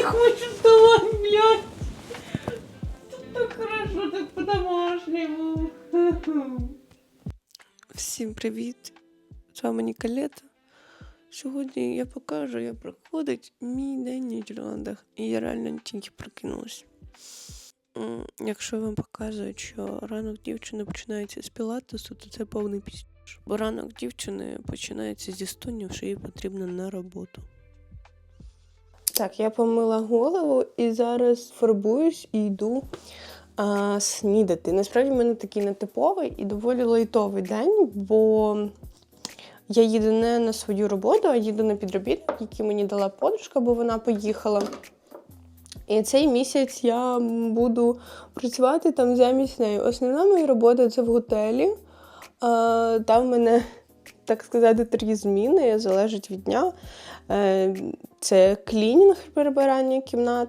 не хочу вставать, блядь. Тут так хорошо, так по-домашнему. Всім привіт! З вами Ніколета. Сьогодні я покажу, як проходить мій день в Нідерландах. І я реально тільки прокинулась. Якщо вам показую, що ранок дівчини починається з пілатесу, то це повний пісню. Бо ранок дівчини починається зі стонів, що їй потрібно на роботу. Так, я помила голову і зараз фарбуюсь і йду а, снідати. Насправді в мене такий нетиповий і доволі лайтовий день, бо я їду не на свою роботу, а їду на підробіток, який мені дала подружка, бо вона поїхала. І цей місяць я буду працювати там замість неї. Основна моя робота це в готелі. А, Там мене, так сказати, три зміни, залежить від дня. Е, Це клінінг прибирання кімнат,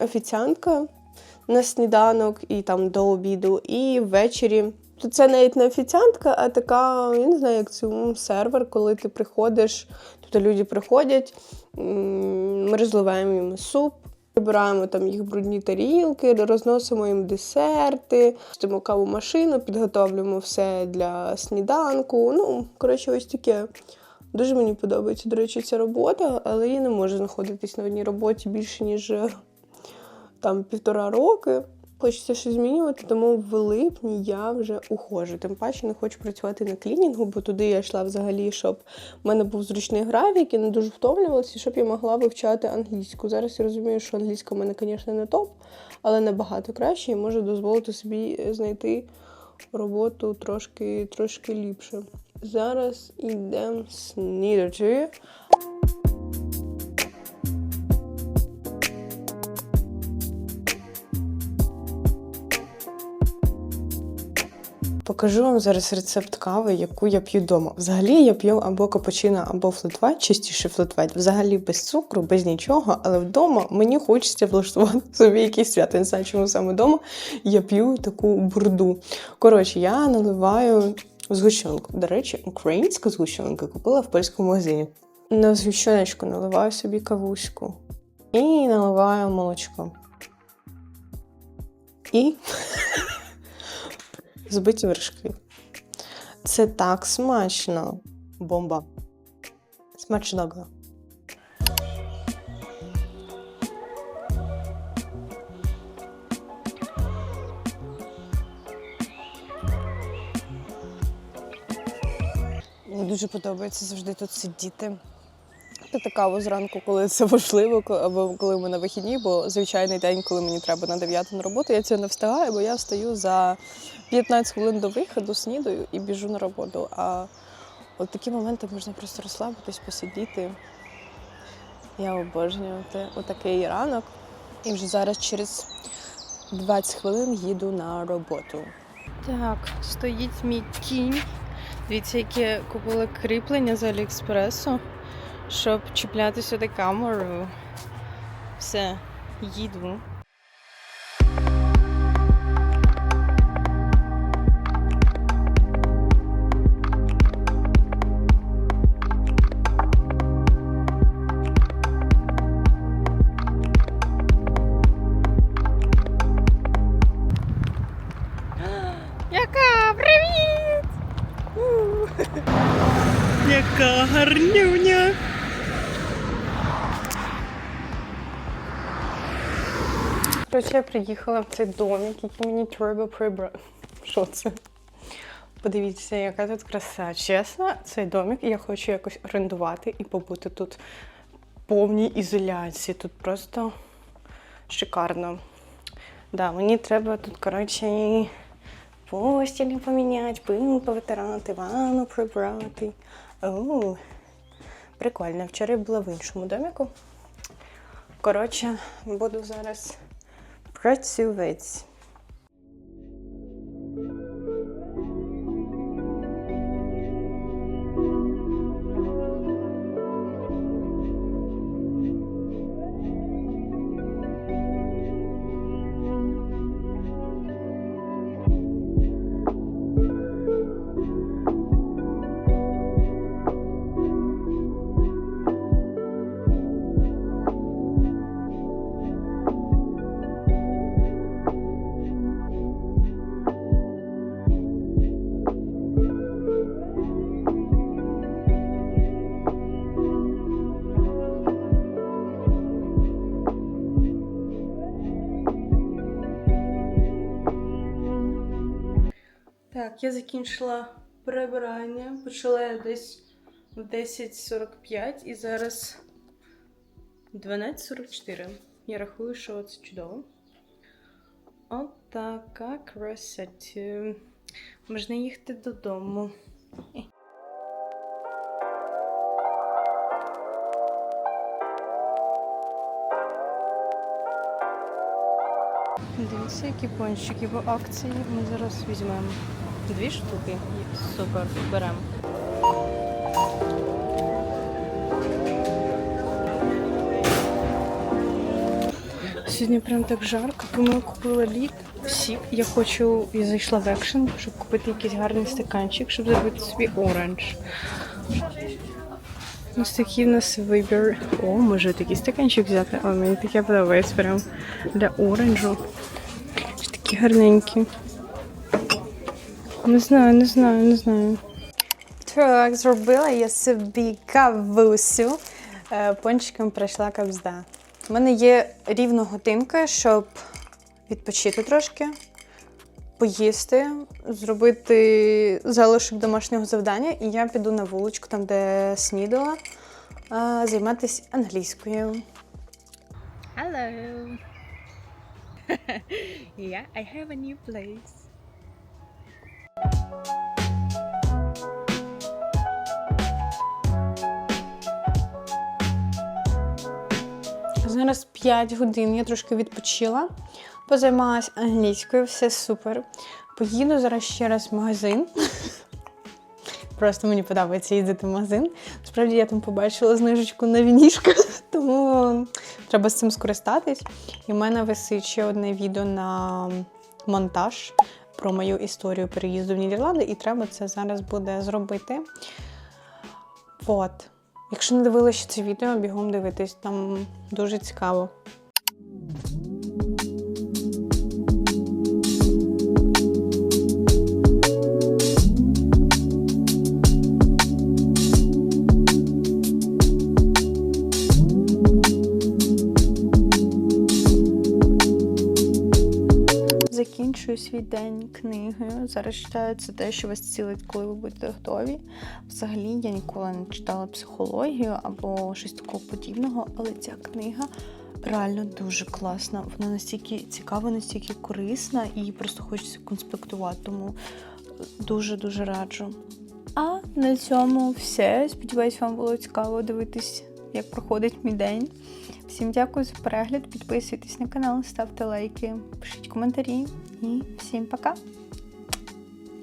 офіціантка на сніданок і там до обіду, і ввечері. То це навіть не офіціантка, а така, я не знаю, як це сервер, коли ти приходиш, тобто люди приходять, ми розливаємо їм суп. Прибираємо там їх брудні тарілки, розносимо їм десерти, чистимо каву машину, підготовлюємо все для сніданку. Ну, коротше, ось таке. Дуже мені подобається, до речі, ця робота, але я не можу знаходитись на одній роботі більше, ніж е, там півтора роки. Хочеться щось змінювати, тому в липні я вже ухожу. Тим паче не хочу працювати на клінінгу, бо туди я йшла взагалі, щоб в мене був зручний графік, я не дуже втомлювалася, і щоб я могла вивчати англійську. Зараз я розумію, що англійська в мене, звісно, не топ, але набагато краще і можу дозволити собі знайти роботу трошки, трошки ліпше. Зараз йдемо снідати. Покажу вам зараз рецепт кави, яку я п'ю вдома. Взагалі я п'ю або капучино, або флетвайт, частіше флетвайт. Взагалі без цукру, без нічого, але вдома мені хочеться влаштувати собі якийсь свято. Не знаю, чому саме вдома я п'ю таку бурду. Коротше, я наливаю згущенку. До речі, українська згущенка купила в польському магазині. На згущеночку наливаю собі кавуську і наливаю молочко. І збиті вершки. Це так смачно. Бомба. Смачного. Мені дуже подобається завжди тут сидіти. Пити каву зранку, коли це важливо, або коли ми на вихідні, бо звичайний день, коли мені треба на 9 на роботу, я цього не встигаю, бо я встаю за 15 хвилин до виходу, снідаю і біжу на роботу. А от такі моменти можна просто розслабитись, посидіти. Я обожнюю. Отакий ранок. І вже зараз через 20 хвилин їду на роботу. Так, стоїть мій кінь. Дивіться, яке купила кріплення з Аліекспресу, щоб чіпляти сюди камеру. Все, їду. Яка? Привіт! Яка гарнюня! Коротше, я приїхала в цей домик, який мені треба прибрати. Що це? Подивіться, яка тут краса. Чесно, цей домик я хочу якось орендувати і побути тут в повній ізоляції. Тут просто шикарно. Да, мені треба тут, коротше, і постілі поміняти, пил повитирати, ванну прибрати. Оу, прикольно. Вчора я була в іншому доміку. Коротше, буду зараз працювати. Я закінчила прибирання. Почала я десь в 10.45 і зараз 12.44. Я рахую, що це чудово. От така красота. Можна їхати додому. Дивіться, які пончики в акції. Ми зараз візьмемо дві штуки. Супер, беремо. Сьогодні прям так жарко, тому я купила лід. Сік. Я хочу, я зайшла в екшен, щоб купити якийсь гарний стаканчик, щоб зробити собі оранж. Ось такий у нас вибір. О, може такий стаканчик взяти. О, мені таке подобається прям для оранжу. Ось такі гарненькі. Не знаю, не знаю, не знаю. Так, зробила я собі кавусю. Е, Пончиком пройшла кавзда. У мене є рівно годинка, щоб відпочити трошки, поїсти, зробити залишок домашнього завдання, і я піду на вуличку, там, де снідала, е, займатися англійською. Hello. yeah, I have a new place. Зараз 5 годин, я трошки відпочила, позаймалась англійською, все супер. Поїду зараз ще раз в магазин. Просто мені подобається їздити в магазин. Справді я там побачила знижечку на вінішко, тому треба з цим скористатись. І в мене висить ще одне відео на монтаж про мою історію переїзду в Нідерланди, і треба це зараз буде зробити. От. Якщо не дивилися це відео, бігом дивитись, там дуже цікаво. Свій день книгою. Зараз читаю це те, що вас цілить, коли ви будете готові. Взагалі я ніколи не читала психологію або щось такого подібного, але ця книга реально дуже класна. Вона настільки цікава, настільки корисна і просто хочеться конспектувати, тому дуже-дуже раджу. А на цьому все. Сподіваюсь, вам було цікаво дивитись, як проходить мій день. Всім дякую за перегляд. Підписуйтесь на канал, ставте лайки, пишіть коментарі і всім пока!